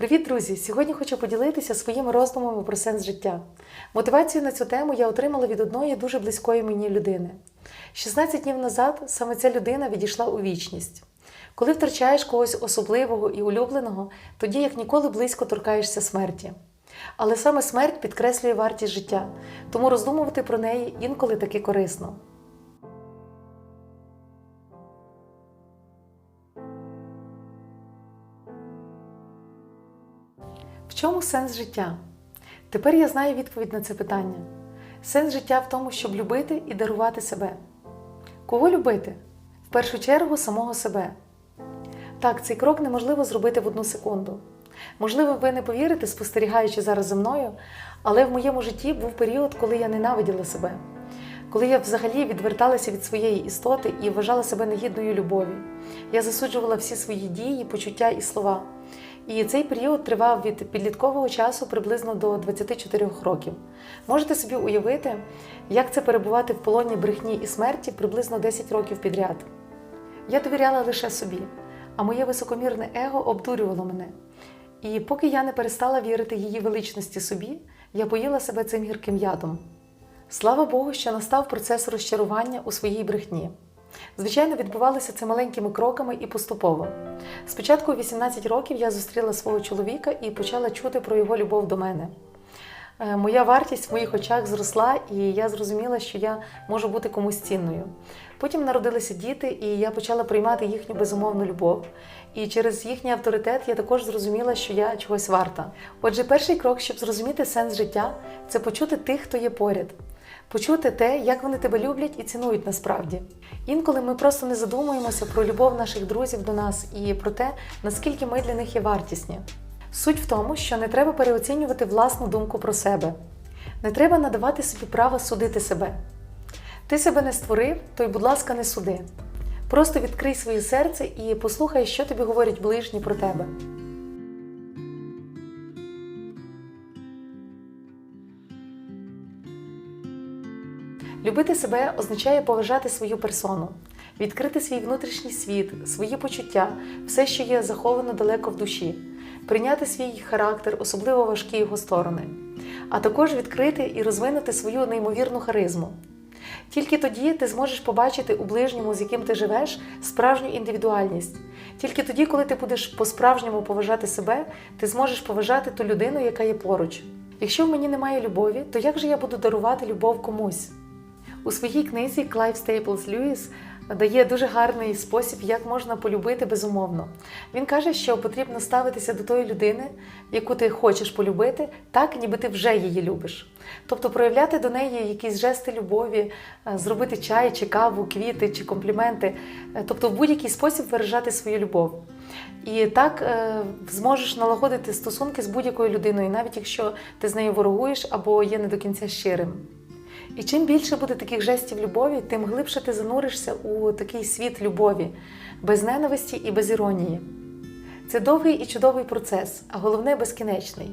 Привіт, друзі! Сьогодні хочу поділитися своїми роздумами про сенс життя. Мотивацію на цю тему я отримала від одної дуже близької мені людини. 16 днів назад саме ця людина відійшла у вічність. Коли втрачаєш когось особливого і улюбленого, тоді як ніколи близько торкаєшся смерті. Але саме смерть підкреслює вартість життя, тому роздумувати про неї інколи таки корисно. Чому сенс життя? Тепер я знаю відповідь на це питання. Сенс життя в тому, щоб любити і дарувати себе. Кого любити? В першу чергу самого себе. Так, цей крок неможливо зробити в одну секунду. Можливо, ви не повірите, спостерігаючи зараз за мною, але в моєму житті був період, коли я ненавиділа себе, коли я взагалі відверталася від своєї істоти і вважала себе негідною любові. Я засуджувала всі свої дії, почуття і слова. І цей період тривав від підліткового часу приблизно до 24 років. Можете собі уявити, як це перебувати в полоні брехні і смерті приблизно 10 років підряд. Я довіряла лише собі, а моє високомірне его обдурювало мене. І поки я не перестала вірити її величності собі, я поїла себе цим гірким ядом. Слава Богу, що настав процес розчарування у своїй брехні. Звичайно, відбувалося це маленькими кроками і поступово. Спочатку у 18 років я зустріла свого чоловіка і почала чути про його любов до мене. Е, Моя вартість в моїх очах зросла, і я зрозуміла, що я можу бути комусь цінною. Потім народилися діти, і я почала приймати їхню безумовну любов. І через їхній авторитет я також зрозуміла, що я чогось варта. Отже, перший крок, щоб зрозуміти сенс життя, це почути тих, хто є поряд. Почути те, як вони тебе люблять і цінують насправді. Інколи ми просто не задумуємося про любов наших друзів до нас і про те, наскільки ми для них є вартісні. Суть в тому, що не треба переоцінювати власну думку про себе. Не треба надавати собі право судити себе. Ти себе не створив, то й, будь ласка, не суди. Просто відкрий своє серце і послухай, що тобі говорять ближні про тебе. Любити себе означає поважати свою персону, відкрити свій внутрішній світ, свої почуття, все, що є заховано далеко в душі, прийняти свій характер, особливо важкі його сторони, а також відкрити і розвинути свою неймовірну харизму. Тільки тоді ти зможеш побачити у ближньому, з яким ти живеш, справжню індивідуальність. Тільки тоді, коли ти будеш по-справжньому поважати себе, ти зможеш поважати ту людину, яка є поруч. Якщо в мені немає любові, то як же я буду дарувати любов комусь? У своїй книзі Клайв Стейплс Льюіс дає дуже гарний спосіб, як можна полюбити безумовно. Він каже, що потрібно ставитися до тої людини, яку ти хочеш полюбити, так, ніби ти вже її любиш. Тобто проявляти до неї якісь жести любові, е, зробити чай чи каву, квіти чи компліменти, Е, тобто в будь-який спосіб виражати свою любов. І так е, зможеш налагодити стосунки з будь-якою людиною, навіть якщо ти з нею ворогуєш або є не до кінця щирим. І чим більше буде таких жестів любові, тим глибше ти зануришся у такий світ любові, без ненависті і без іронії. Це довгий і чудовий процес, а головне безкінечний.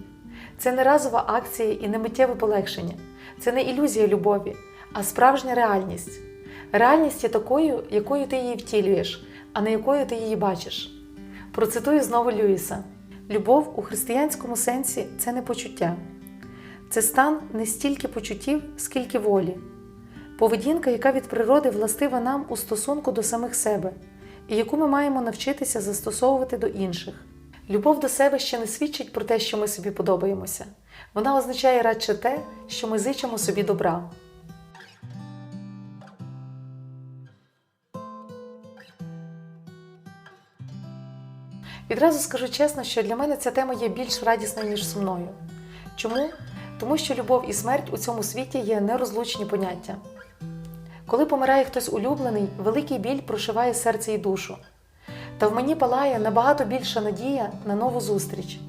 Це не разова акція і не миттєве полегшення. Це не ілюзія любові, а справжня реальність. Реальність є такою, якою ти її втілюєш, а не якою ти її бачиш. Процитую знову Льюіса: любов у християнському сенсі це не почуття. Це стан не стільки почуттів, скільки волі, поведінка, яка від природи властива нам у стосунку до самих себе, і яку ми маємо навчитися застосовувати до інших. Любов до себе ще не свідчить про те, що ми собі подобаємося. Вона означає радше те, що ми зичимо собі добра. Відразу скажу чесно, що для мене ця тема є більш радісною, ніж сумною. Чому? Тому що любов і смерть у цьому світі є нерозлучні поняття. Коли помирає хтось улюблений, великий біль прошиває серце і душу. Та в мені палає набагато більша надія на нову зустріч.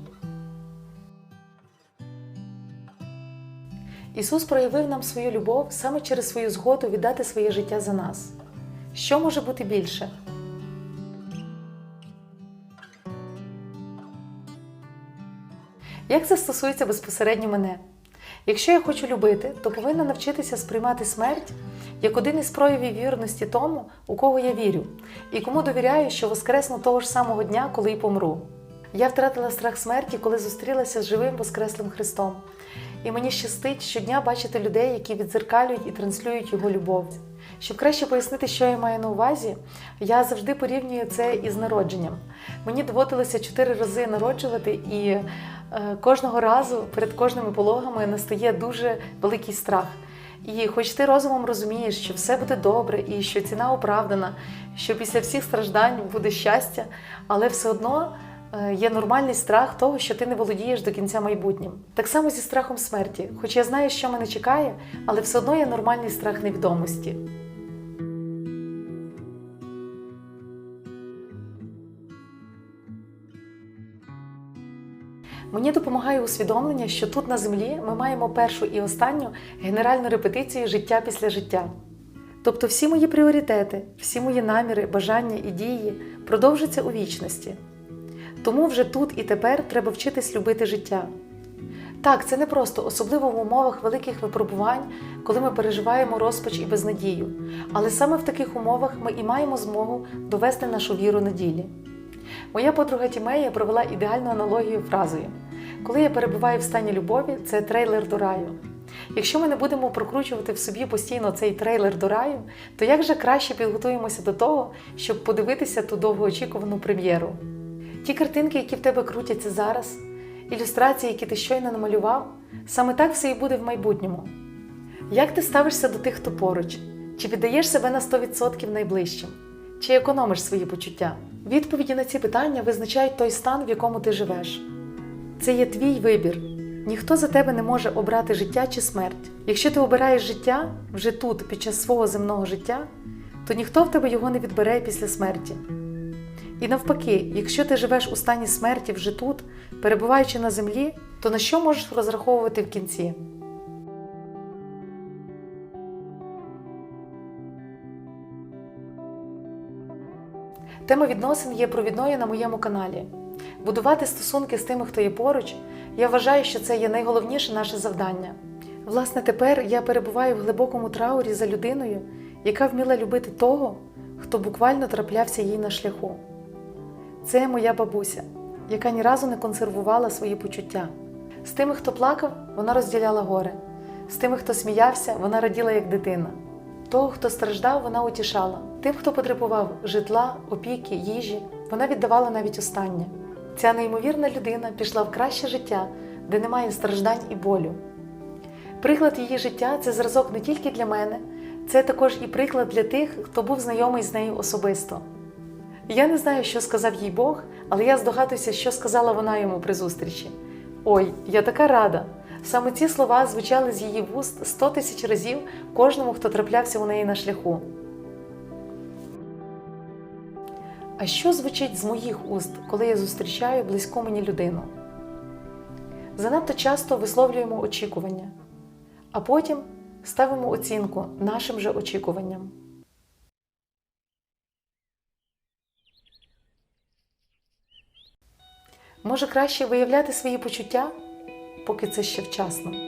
Ісус проявив нам свою любов саме через свою згоду віддати своє життя за нас. Що може бути більше? Як це стосується безпосередньо мене? Якщо я хочу любити, то повинна навчитися сприймати смерть як один із проявів вірності тому, у кого я вірю, і кому довіряю, що воскресну того ж самого дня, коли й помру. Я втратила страх смерті, коли зустрілася з живим Воскреслим Христом. І мені щастить щодня бачити людей, які відзеркалюють і транслюють його любов. Щоб краще пояснити, що я маю на увазі, я завжди порівнюю це із народженням. Мені доводилося чотири рази народжувати, і е, кожного разу перед кожними пологами настає дуже великий страх. І хоч ти розумом розумієш, що все буде добре і що ціна оправдана, що після всіх страждань буде щастя, але все одно е, є нормальний страх того, що ти не володієш до кінця майбутнім. Так само зі страхом смерті. Хоч я знаю, що мене чекає, але все одно є нормальний страх невідомості. Мені допомагає усвідомлення, що тут на землі ми маємо першу і останню генеральну репетицію життя після життя. Тобто всі мої пріоритети, всі мої наміри, бажання і дії продовжаться у вічності. Тому вже тут і тепер треба вчитись любити життя. Так, це не просто, особливо в умовах великих випробувань, коли ми переживаємо розпач і безнадію. Але саме в таких умовах ми і маємо змогу довести нашу віру на ділі. Моя подруга Тімея провела ідеальну аналогію фразою: коли я перебуваю в стані любові, це трейлер до раю. Якщо ми не будемо прокручувати в собі постійно цей трейлер до раю, то як же краще підготуємося до того, щоб подивитися ту довгоочікувану прем'єру? Ті картинки, які в тебе крутяться зараз, ілюстрації, які ти щойно намалював, саме так все і буде в майбутньому. Як ти ставишся до тих, хто поруч? Чи віддаєш себе на 100% найближчим? Чи економиш свої почуття? Відповіді на ці питання визначають той стан, в якому ти живеш. Це є твій вибір. Ніхто за тебе не може обрати життя чи смерть. Якщо ти обираєш життя вже тут, під час свого земного життя, то ніхто в тебе його не відбере після смерті. І навпаки, якщо ти живеш у стані смерті вже тут, перебуваючи на землі, то на що можеш розраховувати в кінці? Тема відносин є провідною на моєму каналі. Будувати стосунки з тими, хто є поруч, я вважаю, що це є найголовніше наше завдання. Власне, тепер я перебуваю в глибокому траурі за людиною, яка вміла любити того, хто буквально траплявся їй на шляху. Це моя бабуся, яка ні разу не консервувала свої почуття. З тими, хто плакав, вона розділяла горе, з тими, хто сміявся, вона раділа як дитина. Того, хто страждав, вона утішала. Тим, хто потребував житла, опіки, їжі, вона віддавала навіть останнє. Ця неймовірна людина пішла в краще життя, де немає страждань і болю. Приклад її життя це зразок не тільки для мене, це також і приклад для тих, хто був знайомий з нею особисто. Я не знаю, що сказав їй Бог, але я здогадуюся, що сказала вона йому при зустрічі. Ой, я така рада! Саме ці слова звучали з її вуст сто тисяч разів кожному, хто траплявся у неї на шляху. А що звучить з моїх уст, коли я зустрічаю близьку мені людину? Занадто часто висловлюємо очікування, а потім ставимо оцінку нашим же очікуванням. Може краще виявляти свої почуття, поки це ще вчасно.